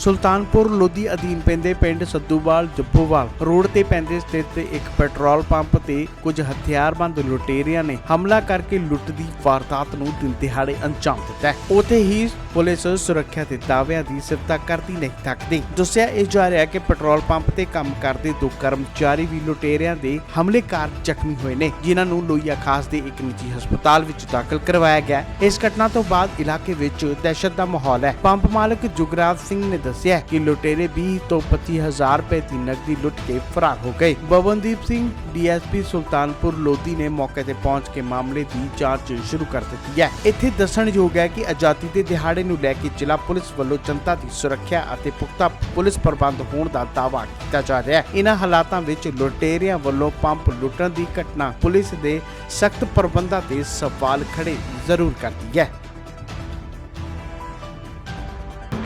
ਸੁਲਤਾਨਪੁਰ ਲੋਧੀ ਅਧੀਨ ਪੈਂਦੇ ਪਿੰਡ ਸੱਦੂਵਾਲ ਜੱਬੋਵਾਲ। ਰੋਡ ਤੇ ਪੈਂਦੇ ਸਥਿਤ ਇੱਕ ਪੈਟਰੋਲ ਪੰਪ ਤੇ ਕੁਝ ਹਥਿਆਰਬੰਦ ਲੁਟੇਰਿਆਂ ਨੇ ਹਮਲਾ ਕਰਕੇ ਲੁੱਟ ਦੀ ਵਾਰਦਾਤ ਨੂੰ ਦਿਨ ਦਿਹਾੜੇ ਅੰਜਾਮ ਦਿੱਤਾ ਹੈ। ਹੀ ਪੁਲਿਸ ਸੁਰੱਖਿਆ ਦੇ ਦਾਅਵਿਆਂ ਦੀ ਸਿਫਤਾ ਕਰਦੀ ਨਹੀਂ ਥੱਕਦੀ। ਦੱਸਿਆ ਇਹ ਜਾ ਰਿਹਾ ਕਿ ਪੈਟਰੋਲ ਪੰਪ ਤੇ ਕੰਮ ਕਰਦੇ ਦੋ ਕਰਮਚਾਰੀ ਵੀ ਲੁਟੇਰਿਆਂ ਦੇ ਹਮਲੇ ਕਾਰਨ ਜ਼ਖਮੀ ਹੋਏ ਨੇ, ਜਿਨ੍ਹਾਂ ਨੂੰ ਲੋਹੀਆ ਖਾਸ ਦੇ ਇੱਕ ਨਿੱਜੀ ਹਸਪਤਾਲ ਵਿੱਚ ਦਾਖਲ ਕਰਵਾਇਆ ਗਿਆ ਇਸ ਘਟਨਾ ਤੋਂ ਬਾਅਦ ਇਲਾਕੇ ਵਿੱਚ ਦਹਿਸ਼ਤ ਦਾ ਮਾਹੌਲ ਹੈ। ਪੰਪ ਮਾਲਕ ਜੁਗਰਾਜ ਸਿੰਘ ਨੇ ਦੱਸਿਆ ਕਿ ਲੁਟੇਰੇ 20 ਤੋਂ 25000 ਰੁਪਏ ਦੀ ਨਕਦੀ ਲੁੱਟ ਕੇ ਫਰਾਰ ਹੋ ਗਏ ਬਵਨਦੀਪ ਸਿੰਘ ਡੀਐਸਪੀ ਸੁਲਤਾਨਪੁਰ ਲੋਧੀ ਨੇ ਮੌਕੇ ਤੇ ਪਹੁੰਚ ਕੇ ਮਾਮਲੇ ਦੀ ਜਾਂਚ ਸ਼ੁਰੂ ਕਰ ਦਿੱਤੀ ਹੈ ਇੱਥੇ ਦੱਸਣਯੋਗ ਹੈ ਕਿ ਆਜ਼ਾਦੀ ਦੇ ਦਿਹਾੜੇ ਨੂੰ ਲੈ ਕੇ ਜ਼ਿਲ੍ਹਾ ਪੁਲਿਸ ਵੱਲੋਂ ਜਨਤਾ ਦੀ ਸੁਰੱਖਿਆ ਅਤੇ ਪੁਖਤਾ ਪੁਲਿਸ ਪ੍ਰਬੰਧ ਹੋਣ ਦਾ ਦਾਅਵਾ ਕੀਤਾ ਜਾ ਰਿਹਾ ਹੈ ਇਹਨਾਂ ਹਾਲਾਤਾਂ ਵਿੱਚ ਲੁਟੇਰਿਆਂ ਵੱਲੋਂ ਪੰਪ ਲੁੱਟਣ ਦੀ ਘਟਨਾ ਪੁਲਿਸ ਦੇ ਸਖਤ ਪ੍ਰਬੰਧਾਂ ਤੇ ਸਵਾਲ ਖੜੇ ਜ਼ਰੂਰ ਕਰਦੀ ਹੈ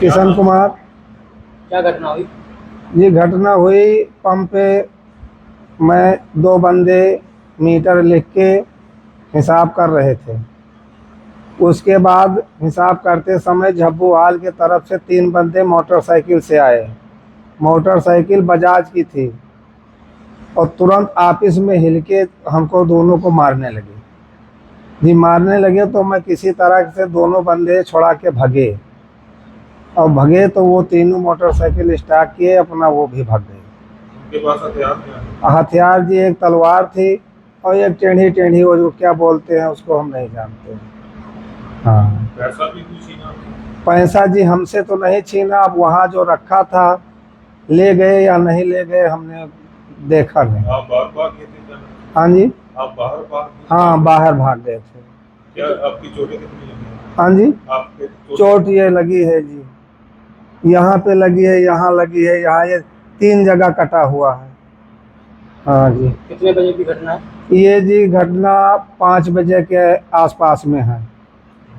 किशन कुमार क्या घटना हुई? ये घटना हुई पंप पे। मैं दो बंदे मीटर लिख के हिसाब कर रहे थे। उसके बाद हिसाब करते समय झब्बूहाल के तरफ़ से तीन बंदे मोटरसाइकिल से आए। मोटरसाइकिल बजाज की थी और तुरंत आपस में हिल के हमको दोनों को मारने लगे। जी, मारने लगे तो मैं किसी तरह से दोनों बंदे छुड़ा के भगे। और भगे तो वो तीनों मोटरसाइकिल स्टार्ट किए अपना वो भी भाग गए। हथियार जी एक तलवार थी और एक टेढ़ी टेढ़ी वो जो क्या बोलते हैं उसको हम नहीं जानते। हाँ। पैसा भी कुछ पैसा जी हमसे तो नहीं छीना अब वहाँ जो रखा था ले गए या नहीं ले गए हमने देखा नहीं। आप बाहर भाग गए थे हाँ जी। बाहर भाग हाँ बाहर भाग गए थे। क्या आपकी चोटें कितनी लगी हाँ? जी। चोट ये लगी है जी। यहाँ पे लगी है यहाँ लगी है यहाँ ये तीन जगह कटा हुआ है हाँ जी कितने बजे की घटना है ये जी घटना पाँच बजे के आसपास में है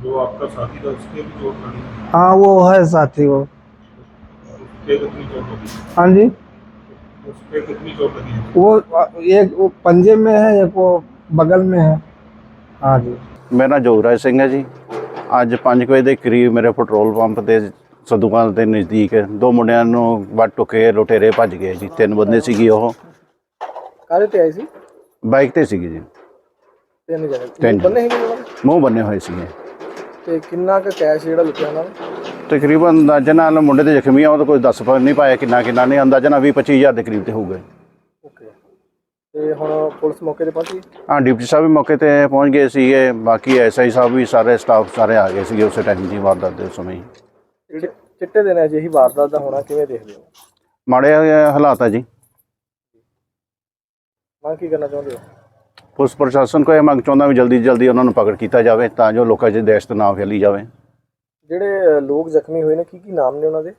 जो आपका साथी था उसके भी चोट लगी है। हाँ वो है साथी वो उसके कितनी चोट लगी है? हाँ जी उसके कितनी चोट लगी है? वो एक वो पंजे में है एक वो बगल में है हाँ जी ਮੇਰਾ ਨਾਂ ਜੋਗਰਾਜ ਸਿੰਘ ਹੈ ਜੀ ਅੱਜ 5 ਵਜੇ ਦੇ ਕਰੀਬ ਮੇਰੇ ਪੈਟਰੋਲ ਪੰਪ ਤੇ ਸਦੂਕਾਲ ਦੇ ਨਜ਼ਦੀਕ ਦੋ ਮੁੰਡਿਆਂ ਨੂੰ ਵੱਟ ਟੁਕੇ ਲੁਟੇਰੇ ਭੱਜ ਗਏ ਜੀ ਤਿੰਨ ਬੰਦੇ ਸੀਗੇ ਉਹ। ਕਾਹਦੇ ਤੇ ਆਏ ਸੀ? ਬਾਈਕ ਤੇ ਸੀਗੇ ਜੀ। ਤਿੰਨ ਜਣੇ ਤਿੰਨ। ਬੰਨੇ ਹੀ ਉਹਨਾਂ ਦੇ? ਮੂੰਹ ਬੰਨੇ ਹੋਏ ਸੀਗੇ। ਤੇ ਕਿੰਨਾ ਕੁ ਕੈਸ਼ ਜਿਹੜਾ ਲੁੱਟਿਆ ਉਹਨਾਂ ਨੇ? ਤਕਰੀਬਨ ਅੰਦਾਜ਼ਾ ਨਾਲ ਮੁੰਡੇ ਦੇ ਜ਼ਖਮੀ ਆ ਉਹ ਤਾਂ ਕੋਈ ਦੱਸ ਪਾ ਨਹੀਂ ਪਾਇਆ ਕਿੰਨਾ ਕਿੰਨਾ ਨਹੀਂ ਅੰਦਾਜ਼ਾ ਨਾਲ 20 25000 ਦੇ ਕਰੀਬ ਤੇ ਹੋਊਗਾ। ਓਕੇ। ਤੇ ਹੁਣ ਪੁਲਿਸ ਮੌਕੇ ਤੇ ਪਹੁੰਚੀ? ਹਾਂ ਡਿਪਟੀ ਸਾਹਿਬ ਵੀ ਮੌਕੇ ਤੇ ਪਹੁੰਚ ਗਏ ਸੀਗੇ ਬਾਕੀ ਐਸਆਈ ਸਾਹਿਬ ਵੀ ਸਾਰੇ ਸਟਾਫ ਸਾਰੇ ਆ ਗਏ ਸੀਗੇ ਉਸੇ ਟਾਈਮ ਦੀ ਵਾਰਦਾਤ ਦੇ ਸਮੇਂ ਹੀ। ਚਿੱਟੇ ਦਿਨ ਅਜਿਹੀ ਵਾਰਦਾਤ ਦਾ ਹੋਣਾ ਕਿਵੇਂ ਦੇਖਦੇ ਹੋ? ਮਾੜੇ ਹਾਲਾਤ ਆ ਜੀ। ਮੰਗ ਕੀ ਕਰਨਾ ਚਾਹੁੰਦੇ ਹੋ? ਪੁਲਿਸ ਪ੍ਰਸ਼ਾਸਨ ਕੋ ਇਹ ਮੰਗ ਚਾਹੁੰਦਾ ਵੀ ਜਲਦੀ ਜਲਦੀ ਉਹਨਾਂ ਨੂੰ ਪਕੜ ਕੀਤਾ ਜਾਵੇ ਤਾਂ ਜੋ ਲੋਕਾਂ 'ਚ ਦਹਿਸ਼ਤ ਨਾ ਫੈਲੀ ਜਾਵੇ। ਜਿਹੜੇ ਲੋਕ ਜ਼ਖਮੀ ਹੋਏ ਨੇ ਕੀ ਕੀ ਨਾਮ ਨੇ ਉਹਨਾਂ ਦੇ?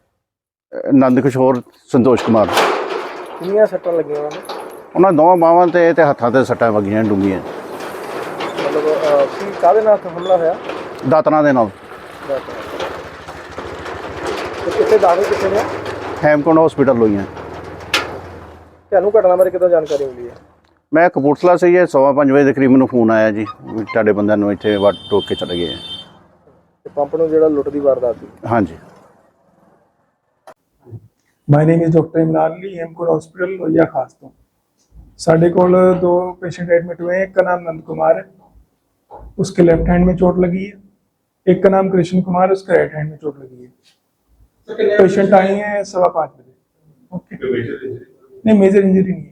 ਨੰਦ ਕਿਸ਼ੋਰ ਸੰਤੋਸ਼ ਕੁਮਾਰ। ਕਿੰਨੀਆਂ ਸੱਟਾਂ ਲੱਗੀਆਂ ਉਹਨਾਂ ਦੇ ਉਹਨਾਂ ਦੋਵਾਂ ਬਾਹਾਂ ਤੇ ਤੇ ਹੱਥਾਂ ਤੇ ਸੱਟਾਂ ਵਗੀਆਂ ਡੂੰਘੀਆਂ। ਮਤਲਬ ਕੀ ਕਾਹਦੇ ਨਾਲ ਹਮਲਾ ਹੋਇਆ? ਦਾਤਰਾਂ ਦੇ ਨਾਲ। ਤੇ ਕਿੱਥੇ ਦਾਖਲ ਕਿੱਥੇ ਨੇ ਹੈਮਕੁੰਡ ਹਸਪੀਟਲ ਹੋਈਆਂ ਤੁਹਾਨੂੰ ਘਟਨਾ ਬਾਰੇ ਕਿਦੋਂ ਜਾਣਕਾਰੀ ਮਿਲੀ ਹੈ ਮੈਂ ਕਪੂਰਥਲਾ ਸੇ ਇਹ ਸਵਾ ਪੰਜ ਵਜੇ ਦੇ ਕਰੀਬ ਮੈਨੂੰ ਫੋਨ ਆਇਆ ਜੀ ਵੀ ਤੁਹਾਡੇ ਬੰਦਿਆਂ ਨੂੰ ਇੱਥੇ ਵੱਟ ਟੋਕ ਕੇ ਚਲੇ ਗਏ ਆ। ਤੇ ਪੰਪ ਨੂੰ ਜਿਹੜਾ ਲੁੱਟ ਦੀ ਵਾਰਦਾਤ ਸੀ ਹਾਂਜੀ my name is doctor Imran Ali ਹੈਮਕੁਰ hospital Lohian Khas ਤੋਂ ਸਾਡੇ ਕੋਲ ਦੋ पेशेंट एडमिट हुए हैं एक का नाम नंद कुमार है उसके लेफ्ट हैंड में चोट लगी है एक का नाम कृष्ण कुमार है उसके राइट हैंड में चोट लगी है पेशेंट आए हैं सवा पाँच बजे ओके कोई मेजर इंजरी नहीं मेजर इंजरी नहीं है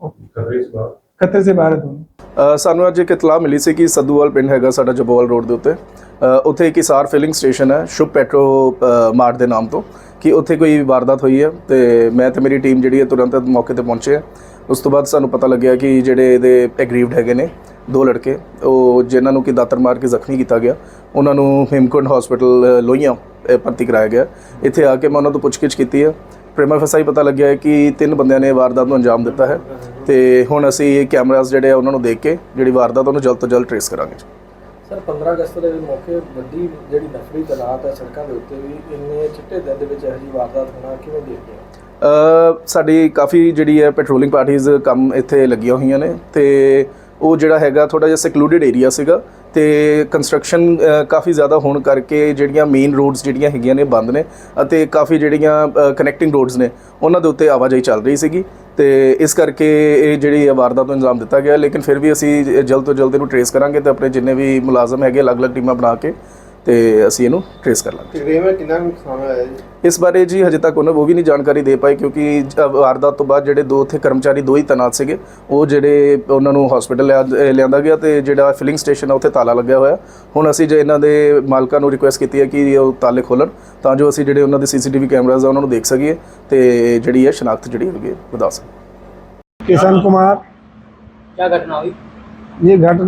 ओके कर रहे इस बार खतरे से बाहर है दोनों ਅ, ਸਾਨੂੰ ਅੱਜ ਇੱਕ ਇਤਲਾਹ ਮਿਲੀ ਸੀ ਕਿ ਸੱਦੂਵਾਲ ਪਿੰਡ ਹੈਗਾ ਸਾਡਾ ਜਬੋਵਾਲ ਰੋਡ ਦੇ ਉੱਤੇ ਅ, ਉੱਥੇ ਇੱਕ ਹਿਸਾਰ ਫਿਲਿੰਗ ਸਟੇਸ਼ਨ ਹੈ ਸ਼ੁਭ ਪੈਟਰੋ ਅ, ਮਾਰਟ ਦੇ ਨਾਮ ਤੋਂ ਕਿ ਉੱਥੇ ਕੋਈ ਵਾਰਦਾਤ ਹੋਈ ਹੈ ਤੇ ਮੈਂ ਤੇ ਮੇਰੀ ਟੀਮ ਜਿਹੜੀ ਹੈ ਤੁਰੰਤ ਮੌਕੇ ਤੇ ਪਹੁੰਚੇ ਆ ਉਸ ਤੋਂ ਬਾਅਦ ਸਾਨੂੰ ਪਤਾ ਲੱਗਿਆ ਕਿ ਜਿਹੜੇ ਇਹਦੇ ਐਗਰੀਵਡ ਹੈਗੇ ਨੇ, ਦੋ ਲੜਕੇ, ਉਹ ਜਿਨ੍ਹਾਂ ਨੂੰ ਕਿ ਦਾਤਰ ਮਾਰ ਕੇ ਜ਼ਖਮੀ ਕੀਤਾ ਗਿਆ, ਉਹਨਾਂ ਨੂੰ ਹੇਮਕੁੰਡ ਹਸਪੀਟਲ ਲੋਹੀਆਂ ਭਰਤੀ ਕਰਾਇਆ ਗਿਆ। ਇੱਥੇ ਆ ਕੇ ਮੈਂ ਉਹਨਾਂ ਤੋਂ ਪੁੱਛਗਿੱਛ ਕੀਤੀ ਹੈ। ਪ੍ਰੇਮਾ ਫਸਾਈ ਪਤਾ ਲੱਗਿਆ ਹੈ ਕਿ ਤਿੰਨ ਬੰਦਿਆਂ ਨੇ ਵਾਰਦਾਤ ਨੂੰ ਅੰਜਾਮ ਦਿੱਤਾ ਹੈ ਤੇ ਹੁਣ ਅਸੀਂ ਕੈਮਰਾਸ ਜਿਹੜੇ ਆ ਉਹਨਾਂ ਨੂੰ ਦੇਖ ਕੇ ਜਿਹੜੀ ਵਾਰਦਾਤ ਉਹਨੂੰ ਜਲਦ ਤੋਂ ਜਲਦ ਟ੍ਰੇਸ ਕਰਾਂਗੇ ਸਰ 15 ਅਗਸਤ ਦੇ ਮੌਕੇ ਵੱਡੀ ਜਿਹੜੀ ਨਫਰੀ ਤਨਾਤ ਹੈ ਸੜਕਾਂ ਦੇ ਉੱਤੇ ਵੀ ਇੰਨੇ ਚਿੱਟੇ ਦਿਨ ਦੇ ਵਿੱਚ ਇਹੋ ਜਿਹੀ ਵਾਰਦਾਤ ਹੋਣਾ ਕਿਵੇਂ ਦੇਖਦੇ ਹੋ? ਸਾਡੀ ਕਾਫੀ ਜਿਹੜੀ ਹੈ ਪੈਟਰੋਲਿੰਗ ਪਾਰਟੀਆਂ ਕੰਮ ਇੱਥੇ ਲੱਗੀਆਂ ਹੋਈਆਂ ਨੇ ਤੇ ਉਹ ਜਿਹੜਾ ਹੈਗਾ ਥੋੜਾ ਜਿਹਾ ਸੈਕਲੂਡਡ ਏਰੀਆ ਸੀਗਾ ਤੇ ਕੰਸਟਰਕਸ਼ਨ ਕਾਫੀ ਜ਼ਿਆਦਾ ਹੋਣ ਕਰਕੇ ਜਿਹੜੀਆਂ ਮੇਨ ਰੋਡਸ ਜਿਹੜੀਆਂ ਹੈਗੀਆਂ ਨੇ ਬੰਦ ਨੇ ਅਤੇ ਕਾਫੀ ਜਿਹੜੀਆਂ ਕਨੈਕਟਿੰਗ ਰੋਡਸ ਨੇ, ਉਹਨਾਂ ਦੇ ਉੱਤੇ ਆਵਾਜਾਈ ਚੱਲ ਰਹੀ ਸੀਗੀ ਤੇ ਇਸ ਕਰਕੇ ਇਹ ਜਿਹੜੀ ਇਹ ਵਾਰਦਾਤ ਨੂੰ ਅੰਜਾਮ ਦਿੱਤਾ ਗਿਆ। ਲੇਕਿਨ ਫਿਰ ਵੀ ਅਸੀਂ ਜਲਦ ਤੋਂ ਜਲਦ ਇਹਨੂੰ ਟਰੇਸ ਕਰਾਂਗੇ ਤੇ ਆਪਣੇ ਜਿੰਨੇ ਵੀ ਮੁਲਾਜ਼ਮ ਹੈਗੇ, ਅਲੱਗ-ਅਲੱਗ ਟੀਮਾਂ ਬਣਾ ਕੇ ਤੇ ਅਸੀਂ ਇਹਨੂੰ ਟਰੇਸ ਕਰ ਲਾਂਗੇ ਤਕਰੀਬਨ ਕਿੰਨਾ ਨੁਕਸਾਨ ਹੋਇਆ ਜੀ ਇਸ ਬਾਰੇ ਜੀ ਹਜੇ ਤੱਕ ਉਹਨਾਂ ਉਹ ਵੀ ਨਹੀਂ ਜਾਣਕਾਰੀ ਦੇ ਪਾਏ ਕਿਉਂਕਿ ਜ- ਵਾਰਦਾਤ ਤੋਂ ਬਾਅਦ ਜਿਹੜੇ ਦੋ ਉੱਥੇ ਕਰਮਚਾਰੀ ਦੋ ਹੀ ਤੈਨਾਤ ਸੀਗੇ ਉਹ ਜਿਹੜੇ ਉਹਨਾਂ ਨੂੰ ਹਸਪੀਟਲ ਲਿਆਂਦਾ ਗਿਆ ਤੇ ਜਿਹੜਾ ਫਿਲਿੰਗ ਸਟੇਸ਼ਨ ਆ ਉੱਥੇ ਤਾਲਾ ਲੱਗਿਆ ਹੋਇਆ ਹੁਣ ਅਸੀਂ ਜੇ ਇਹਨਾਂ ਦੇ ਮਾਲਕਾਂ ਨੂੰ ਰਿਕੁਐਸਟ ਕੀਤੀ ਹੈ ਕਿ ਉਹ ਤਾਲੇ ਖੋਲਣ ਤਾਂ ਜੋ ਅਸੀਂ ਜਿਹੜੇ ਉਹਨਾਂ ਦੇ ਸੀਸੀਟੀਵੀ ਕੈਮਰਾਜ਼ ਆ ਉਹਨਾਂ ਨੂੰ ਦੇਖ ਸਕੀਏ ਤੇ ਜਿਹੜੀ ਹੈ ਸ਼ਨਾਖਤ ਜਿਹੜੀ ਹੈਗੀ ਹੈ ਵਧਾ ਸਕੀਏ किशन कुमार क्या घटना हुई ये घटना